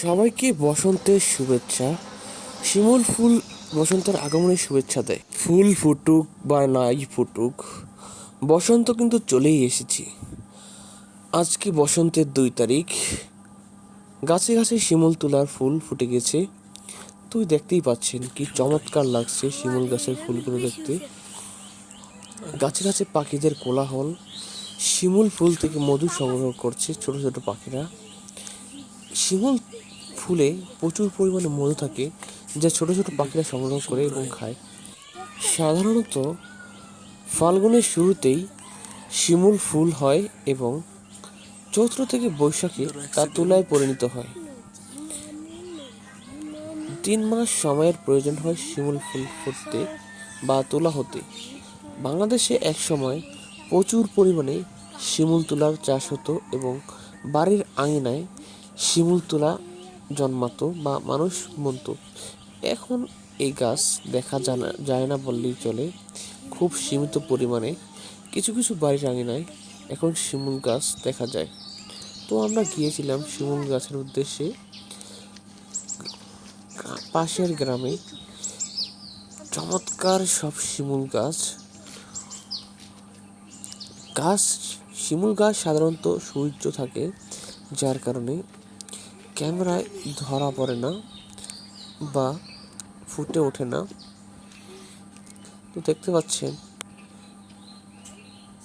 সবাইকে বসন্তের শুভেচ্ছা। শিমুল ফুল বসন্তের আগমনের শুভেচ্ছা দেয়। ফুল ফুটুক বা নাই ফুটুক, বসন্ত কিন্তু চলেই এসেছি। আজকে বসন্তের দুই তারিখ। গাছে গাছে শিমুল তোলার ফুল ফুটে গেছে। তুই দেখতেই পাচ্ছেন কি চমৎকার লাগছে শিমুল গাছের ফুলগুলো দেখতে। গাছে গাছে পাখিদের কোলাহল। শিমুল ফুল থেকে মধু সংগ্রহ করছে ছোট ছোট পাখিরা। শিমুল ফুলে প্রচুর পরিমাণে মধু থাকে, যা ছোট ছোট পাখিরা সংগ্রহ করে এবং খায়। সাধারণত ফাল্গুনের শুরুতেই শিমুল ফুল হয় এবং চৈত্র থেকে বৈশাখে তা তুলায় পরিণত হয়। তিন মাস সময়ের প্রয়োজন হয় শিমুল ফুল ফুটতে বা তোলা হতে। বাংলাদেশে এক সময় প্রচুর পরিমাণে শিমুল তুলার চাষ হতো এবং বাড়ির আঙিনায় শিমুল তুলা জন্মাতো বা মানুষ বুনতো এখন এই গাছ দেখা যায় না বললেই চলে। খুব সীমিত পরিমাণে। কিছু কিছু বাড়ির আঙিনায় এখন শিমুল গাছ দেখা যায়। তো আমরা গিয়েছিলাম শিমুল গাছের উদ্দেশ্যে। পাশের গ্রামে চমৎকার সব শিমুল গাছ। গাছ, শিমুল গাছ সাধারণত সূর্য থাকে, যার কারণে ক্যামেরায় ধরা পড়ে না বা ফুটে ওঠে না। তো দেখতে পাচ্ছেন,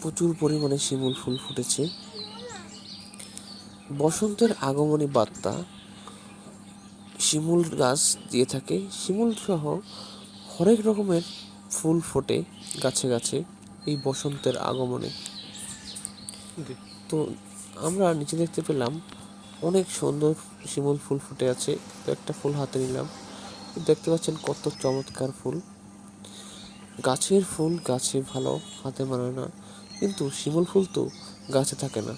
প্রচুর পরিমাণে শিমুল ফুল ফুটেছে। বসন্তের আগমনী বার্তা, শিমুল গাছ দিয়ে থাকে। শিমুল সহ হরেক রকমের ফুল ফোটে গাছে গাছে এই বসন্তের আগমনে। তো আমরা নিচে দেখতে পেলাম অনেক সুন্দর শিমুল ফুল ফুটে আছে। তো একটা ফুল হাতে নিলাম। দেখতে পাচ্ছেন কত চমৎকার ফুল। গাছের ফুল গাছে ভালো, হাতে মানায় না। কিন্তু শিমুল ফুল তো গাছে থাকে না।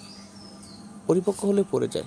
পরিপক্ক হলে পড়ে যায়।